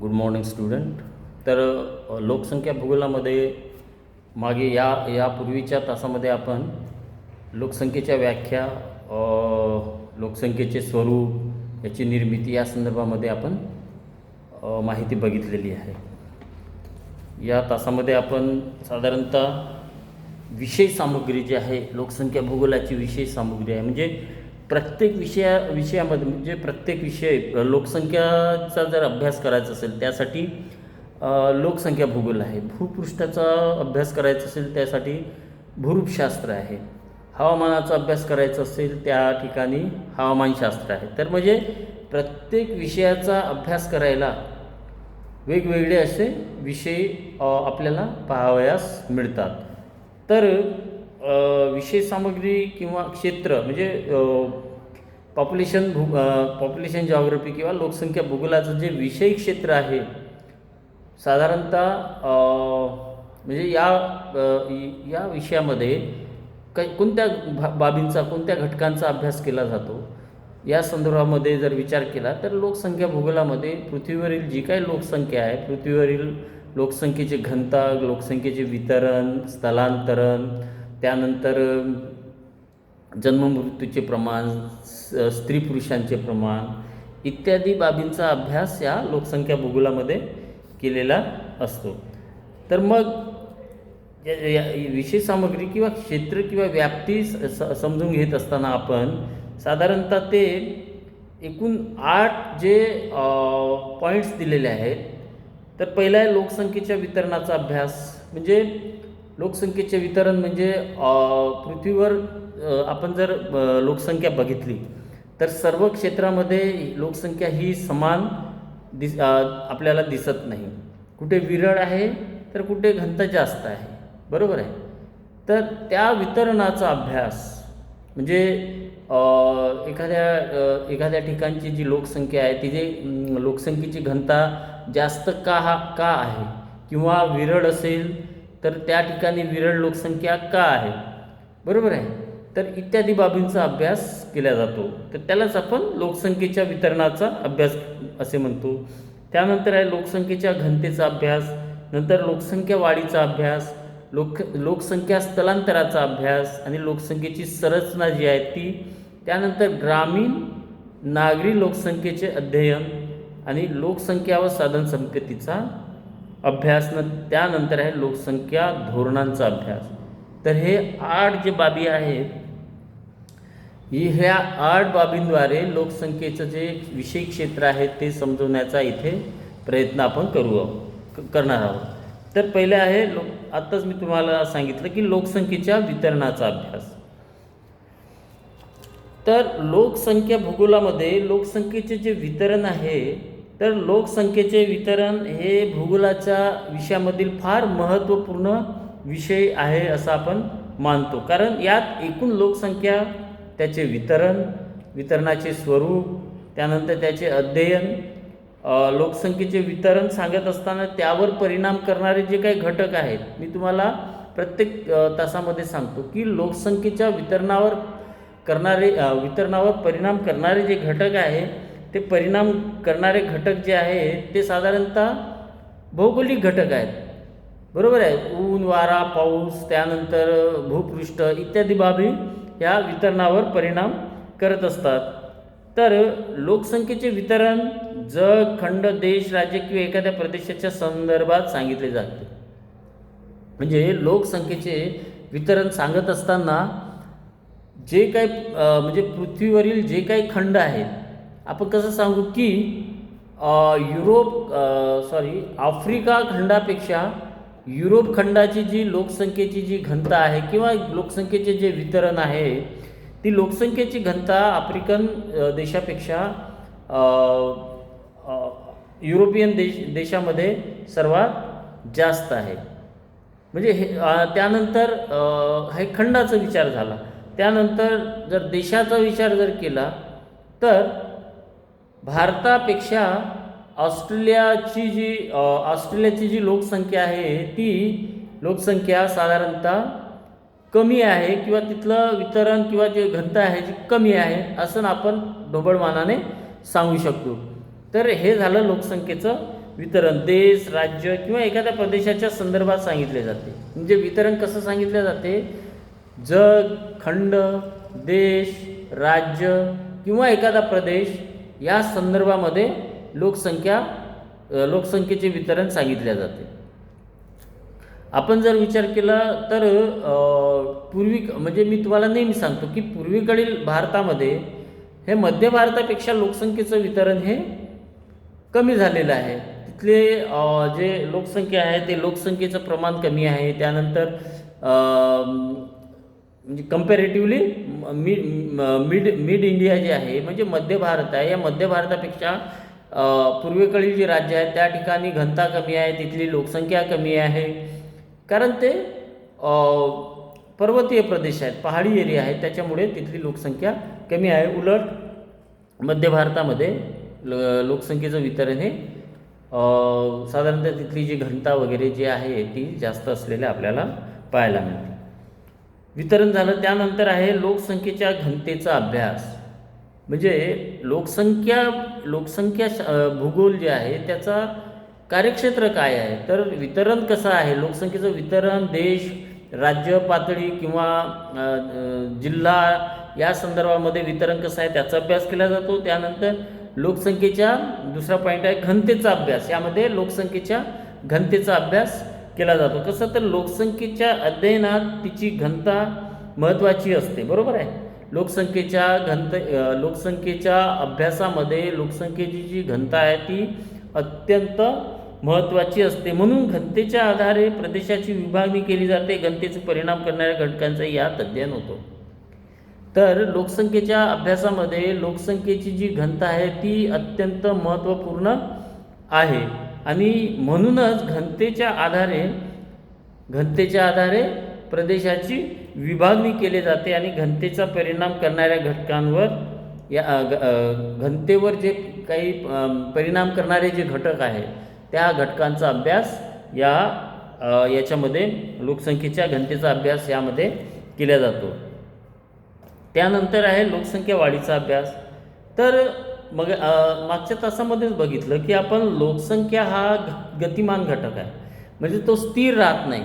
Good morning student. तर लोकसंख्या भूगोलामध्ये मागे या यापूर्वीच्या तासामध्ये आपण लोकसंख्येच्या व्याख्या लोकसंख्येचे स्वरूप याची निर्मिती या संदर्भामध्ये आपण माहिती बघितलेली आहे. या तासामध्ये आपण साधारणतः विषय सामग्री जी आहे लोकसंख्या भूगोलाची विषय सामग्री आहे म्हणजे प्रत्येक विषया विषयामध्ये म्हणजे प्रत्येक विषय लोकसंख्याचा जर अभ्यास करायचा असेल त्यासाठी लोकसंख्या भूगोल आहे. भूपृष्ठाचा अभ्यास करायचा असेल त्यासाठी भूरूपशास्त्र आहे. हवामानाचा अभ्यास करायचा असेल त्या ठिकाणी हवामानशास्त्र आहे. तर म्हणजे प्रत्येक विषयाचा अभ्यास करायला वेगवेगळे असे विषय आपल्याला पाहावयास मिळतात. तर विशेष विषय सामग्री किंवा क्षेत्र म्हणजे पॉप्युलेशन भू पॉप्युलेशन जॉग्रफी किंवा लोकसंख्या भूगोलाचं जे विषय क्षेत्र आहे साधारणतः म्हणजे या या विषयामध्ये काही कोणत्या भा बाबींचा कोणत्या घटकांचा अभ्यास केला जातो? या संदर्भामध्ये जर विचार केला तर लोकसंख्या भूगोलामध्ये पृथ्वीवरील जी काही लोकसंख्या आहे पृथ्वीवरील लोकसंख्येचे घनता लोकसंख्येचे वितरण स्थलांतरण त्यानंतर जन्ममृत्यूचे प्रमाण स- स्त्री पुरुषांचे प्रमाण इत्यादी बाबींचा अभ्यास या लोकसंख्या भूगोलामध्ये केलेला असतो. तर मग या- विषय सामग्री किंवा क्षेत्र किंवा व्याप्ती स- स- समजून घेत असताना आपण साधारणतः ते एकूण आठ जे पॉईंट्स दिलेले आहेत तर पहिला आहे लोकसंख्येच्या वितरणाचा अभ्यास. म्हणजे लोकसंख्येचे वितरण म्हणजे पृथ्वीवर आपण जर लोकसंख्या बघितली तर सर्व क्षेत्रामध्ये लोकसंख्या ही समान दिस आपल्याला दिसत नाही. कुठे विरळ आहे तर कुठे घनता जास्त आहे. बरोबर आहे? तर त्या वितरणाचा अभ्यास म्हणजे एखाद्या एखाद्या ठिकाणची जी लोकसंख्या आहे तिथे लोकसंख्येची घनता जास्त का हा का आहे किंवा विरळ असेल तर त्या ठिकाणी विरळ लोकसंख्या का आहे? बरोबर आहे. तर इत्यादी बाबींचा अभ्यास केला जातो. तर त्यालाच आपण लोकसंख्येच्या वितरणाचा अभ्यास असे म्हणतो. त्यानंतर आहे लोकसंख्येच्या घनतेचा अभ्यास नंतर लोकसंख्या वाढीचा अभ्यास लोक लोकसंख्या स्थलांतराचा अभ्यास आणि लोकसंख्येची संरचना जी आहे ती त्यानंतर ग्रामीण नागरी लोकसंख्येचे अध्ययन आणि लोकसंख्या व साधन संपत्तीचा अभ्यास न त्यानंतर आहे लोकसंख्या धोरणांचा अभ्यास. तर हे आठ जे बाबी आहेत ही ह्या आठ बाबींद्वारे लोकसंख्येचं जे विषय क्षेत्र आहे ते समजवण्याचा इथे प्रयत्न आपण करू आहोत क- करणार आहोत. तर पहिले आहे लोक आत्ताच मी तुम्हाला सांगितलं की लोकसंख्येच्या वितरणाचा अभ्यास. तर लोकसंख्या भूगोलामध्ये लोकसंख्येचे जे वितरण आहे तर लोकसंख्येचे वितरण हे भूगोलाच्या विषयामधील फार महत्त्वपूर्ण विषय आहे असं आपण मानतो. कारण यात एकूण लोकसंख्या त्याचे वितरण वितरणाचे स्वरूप त्यानंतर त्याचे अध्ययन लोकसंख्येचे वितरण सांगत असताना त्यावर परिणाम करणारे जे काही घटक आहेत मी तुम्हाला प्रत्येक तासामध्ये सांगतो की लोकसंख्येच्या वितरणावर करणारे वितरणावर परिणाम करणारे जे घटक आहे ते परिणाम करणारे घटक जे आहे ते साधारणतः भौगोलिक घटक आहेत. बरोबर आहे? ऊन वारा पाऊस त्यानंतर भूपृष्ठ इत्यादी बाबी या वितरणावर परिणाम करत असतात. तर लोकसंख्येचे वितरण जग खंड देश राज्य किंवा एखाद्या प्रदेशाच्या संदर्भात सांगितले जाते. म्हणजे लोकसंख्येचे वितरण सांगत असताना जे काही म्हणजे पृथ्वीवरील जे काही खंड आहेत आपण कसं सांगू की युरोप सॉरी आफ्रिका खंडापेक्षा युरोप खंडाची जी लोकसंख्येची जी घनता आहे किंवा लोकसंख्येचे जे वितरण आहे ती लोकसंख्येची घनता आफ्रिकन देशापेक्षा युरोपियन देश देशामध्ये सर्वात जास्त आहे. म्हणजे हे त्यानंतर हे खंडाचा विचार झाला. त्यानंतर जर देशाचा विचार जर केला तर भारतापेक्षा ऑस्ट्रेलियाची जी ऑस्ट्रेलियाची जी लोकसंख्या आहे ती लोकसंख्या साधारणतः कमी आहे किंवा तिथलं वितरण किंवा जे घनता आहे जी कमी आहे असं आपण ढोबळमानाने सांगू शकतो. तर हे झालं लोकसंख्येचं वितरण. देश राज्य किंवा एखाद्या प्रदेशाच्या संदर्भात सांगितले जाते. म्हणजे वितरण कसं सांगितले जाते? जग खंड देश राज्य किंवा एखादा प्रदेश या संदर्भामध्ये लोकसंख्या लोकसंख्येचे वितरण सांगितले जाते. आपण जर विचार केला तर पूर्वी म्हणजे मी तुम्हाला नेहमी सांगतो की पूर्वीकडील भारतामध्ये हे मध्य भारतापेक्षा लोकसंख्येचं वितरण हे कमी झालेलं आहे. तिथले जे लोकसंख्या आहे ते लोकसंख्येचं प्रमाण कमी आहे. त्यानंतर म्हणजे comparatively mid mid mid India जे आहे म्हणजे मध्य भारत आहे. या मध्य भारतापेक्षा पूर्वेकडील जी राज्य आहेत त्या ठिकाणी घनता कमी आहे तिथली लोकसंख्या कमी आहे. कारण ते पर्वतीय प्रदेश आहेत पहाडी एरिया आहेत त्याच्यामुळे तिथली लोकसंख्या कमी आहे. उलट मध्य भारतामध्ये ल लोकसंख्येचं वितरण हे साधारणतः तिथली जी घनता वगैरे जी आहे ती जास्त असलेल्या आपल्याला पाहायला मिळते. वितरण झालं. त्यानंतर आहे लोकसंख्येच्या घनतेचा अभ्यास. म्हणजे लोकसंख्या लोकसंख्या भूगोल जे आहे त्याचा कार्यक्षेत्र काय आहे? तर वितरण कसं आहे? लोकसंख्येचं वितरण देश राज्य पातळी किंवा जिल्हा या संदर्भामध्ये वितरण कसं आहे त्याचा अभ्यास केला जातो. त्यानंतर लोकसंख्येच्या दुसरा पॉईंट आहे घनतेचा अभ्यास. यामध्ये लोकसंख्येच्या घनतेचा अभ्यास केला जातो. कसं तर लोकसंख्येच्या अध्ययनात तिची घनता महत्त्वाची असते. बरोबर आहे? लोकसंख्येच्या घनत लोकसंख्येच्या अभ्यासामध्ये लोकसंख्येची जी घनता आहे ती अत्यंत महत्त्वाची असते. म्हणून घनतेच्या आधारे प्रदेशाची विभागणी केली जाते. घनतेचे परिणाम करणाऱ्या घटकांचा यात अध्ययन होतो. तर लोकसंख्येच्या अभ्यासामध्ये लोकसंख्येची जी घनता आहे ती अत्यंत महत्त्वपूर्ण आहे. आणि म्हणूनच घनतेच्या आधारे घनतेच्या आधारे प्रदेशाची विभागणी केली जाते आणि घनतेचा परिणाम करणाऱ्या घटकांवर या ग- घनतेवर जे काही परिणाम करणारे जे घटक आहेत त्या घटकांचा अभ्यास या याच्यामध्ये लोकसंख्येच्या घनतेचा अभ्यास यामध्ये केला जातो. त्यानंतर आहे लोकसंख्या वाढीचा अभ्यास. तर मग मागच्या तासामध्येच बघितलं की आपण लोकसंख्या हा ग- गतिमान घटक आहे. म्हणजे तो स्थिर राहत नाही.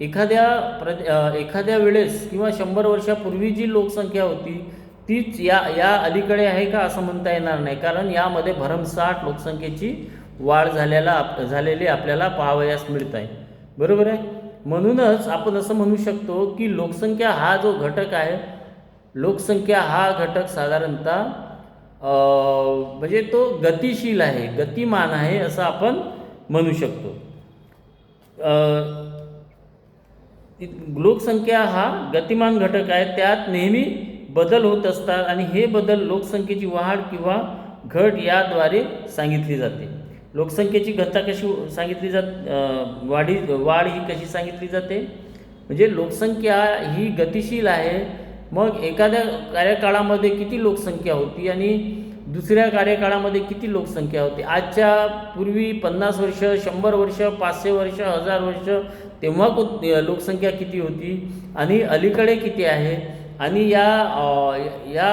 एखाद्या प्र एखाद्या वेळेस किंवा शंभर वर्षापूर्वी जी लोकसंख्या होती तीच या या अलीकडे आहे का असं म्हणता येणार नाही. कारण यामध्ये भरमसाठ लोकसंख्येची वाढ झालेला आप झालेली आपल्याला पाहावयास मिळत आहे. बरोबर आहे? म्हणूनच आपण असं म्हणू शकतो की लोकसंख्या हा जो घटक आहे लोकसंख्या हा घटक साधारणतः म्हणजे तो गतिशील आहे गतिमान आहे असं आपण म्हणू शकतो. लोकसंख्या हा गतिमान घटक आहे त्यात नेहमी बदल होत असतात आणि हे बदल लोकसंख्येची वाढ किंवा घट याद्वारे सांगितली जाते. लोकसंख्येची घनता कशी सांगितली जात वाढी वाढ ही कशी सांगितली जाते? म्हणजे लोकसंख्या ही गतिशील आहे मग एखाद्या कार्यकाळामध्ये किती लोकसंख्या होती आणि दुसऱ्या कार्यकाळामध्ये किती लोकसंख्या होती? आजच्या पूर्वी पन्नास वर्ष शंभर वर्ष पाचशे वर्ष हजार वर्ष तेव्हा को लोकसंख्या किती होती? आणि अलीकडे किती आहे? आणि या या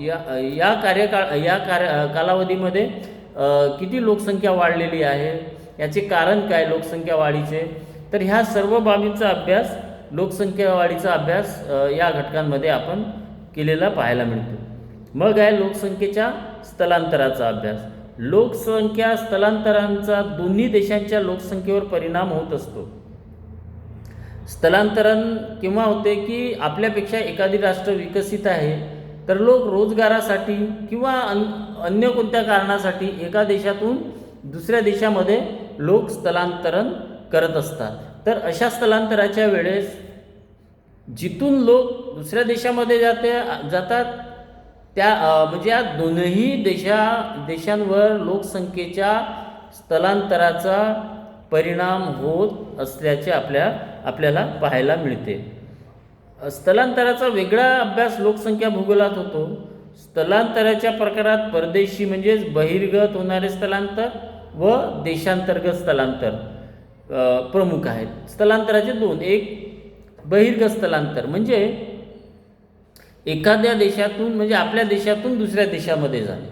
या या कार्यकाळ या कार्य कालावधीमध्ये किती लोकसंख्या वाढलेली आहे? याचे कारण काय लोकसंख्या वाढीचे? तर ह्या सर्व बाबींचा अभ्यास लोकसंख्या वाढीचा अभ्यास या घटकांमध्ये आपण केलेला पाहायला मिळतो. मग आहे लोकसंख्येच्या स्थलांतराचा अभ्यास. लोकसंख्या स्थलांतरांचा दोन्ही देशांच्या लोकसंख्येवर परिणाम होत असतो. स्थलांतरण केव्हा होते की आपल्यापेक्षा एखादी राष्ट्र विकसित आहे तर लोक रोजगारासाठी किंवा अन अन्य कोणत्या कारणासाठी एका देशातून दुसऱ्या देशामध्ये लोक स्थलांतरण करत असतात. तर अशा स्थलांतराच्या वेळेस जिथून लोक दुसऱ्या देशामध्ये जाते जातात त्या म्हणजे या दोनही देशा देशांवर लोकसंख्येच्या स्थलांतराचा परिणाम होत असल्याचे आपल्या आपल्याला पाहायला मिळते. स्थलांतराचा वेगळा अभ्यास लोकसंख्या भूगोलात होतो. स्थलांतराच्या प्रकारात परदेशी म्हणजेच बहिर्गत होणारे स्थलांतर व देशांतर्गत स्थलांतर. प्रमुख आहेत. स्थलांतराचे दोन. एक बहिर्गत स्थलांतर. म्हणजे एखाद्या देशातून म्हणजे आपल्या देशातून दुसऱ्या देशामध्ये जाणे.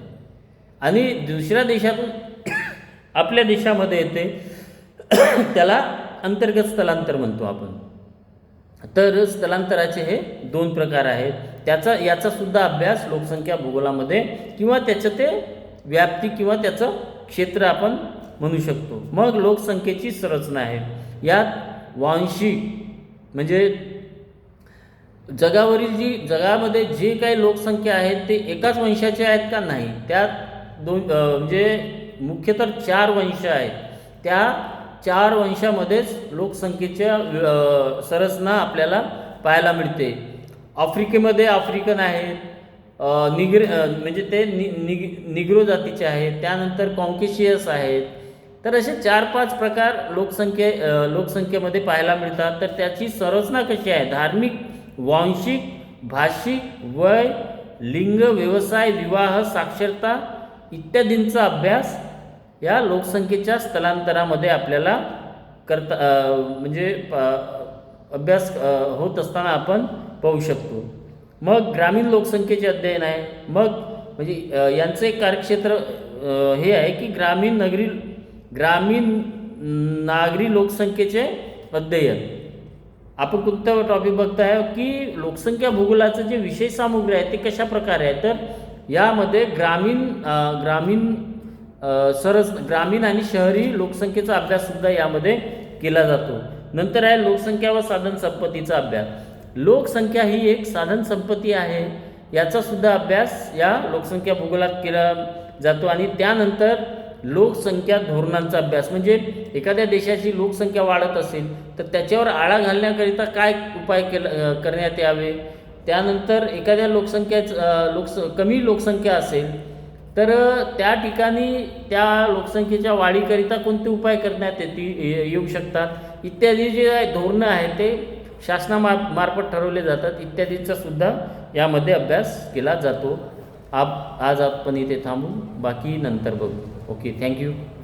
आणि दुसऱ्या देशातून आपल्या देशामध्ये येते त्याला अंतर्गत स्थलांतर म्हणतो आपण. तर स्थलांतराचे हे दोन प्रकार आहेत. त्याचा याचा सुद्धा अभ्यास लोकसंख्या भूगोलामध्ये किंवा त्याचं ते व्याप्ती किंवा त्याचं क्षेत्र आपण म्हणू शकतो. मग लोकसंख्येची संरचना आहे. यात वांशिक म्हणजे जगावरील जी जगामध्ये जे काही लोकसंख्या आहेत ते एकाच वंशाचे आहेत का नाही? त्यात दोन म्हणजे म्हणजे मुख्यतः चार वंश आहेत. त्या चार वंशामध्येच लोकसंख्येच्या संरचना आपल्याला पाहायला मिळते. आफ्रिकेमध्ये आफ्रिकन आहेत निग्र म्हणजे ते नि निग निग्रो जातीचे आहेत त्यानंतर कॉन्केशियस आहेत तर असे चार पाच प्रकार लोकसंख्ये लोकसंख्येमध्ये पाहायला मिळतात. तर त्याची संरचना कशी आहे? धार्मिक वांशिक भाषिक वय लिंग व्यवसाय विवाह साक्षरता इत्यादींचा अभ्यास या लोकसंख्येच्या स्थलांतरामध्ये आपल्याला करता म्हणजे प- अभ्यास होत असताना आपण पाहू शकतो. मग ग्रामीण लोकसंख्येचे अध्ययन आहे. मग म्हणजे यांचं एक कार्यक्षेत्र हे आहे की ग्रामीण नगरी ग्रामीण नागरी लोकसंख्येचे अध्ययन. आपण कोणत्या टॉपिक बघताय की लोकसंख्या भूगोलाचं जे विषय सामुग्री आहे ते कशा प्रकारे आहे? तर यामध्ये ग्रामीण ग्रामीण सरस ग्रामीण आणि शहरी लोकसंख्येचा अभ्यास सुद्धा यामध्ये केला जातो. नंतर आहे लोकसंख्या व साधन संपत्तीचा अभ्यास. लोकसंख्या ही एक साधन संपत्ती आहे. याचा सुद्धा अभ्यास या लोकसंख्या भूगोलात केला जातो आणि त्यानंतर लोकसंख्या धोरणांचा अभ्यास. म्हणजे एखाद्या देशाची लोकसंख्या वाढत असेल तर त्याच्यावर आळा घालण्याकरिता काय उपाय केला करण्यात यावे? त्यानंतर एखाद्या लोकसंख्याच लोकस कमी लोकसंख्या असेल तर त्या ठिकाणी त्या लोकसंख्येच्या वाढीकरिता कोणते उपाय करण्यात येतील ये- येऊ शकतात? इत्यादी जे धोरणं आहेत ते शासनामार मार्फत ठरवले जातात. इत्यादींचा सुद्धा यामध्ये अभ्यास केला जातो. आप आज आपण इथे थांबू. बाकी नंतर बघू. Okay, thank you.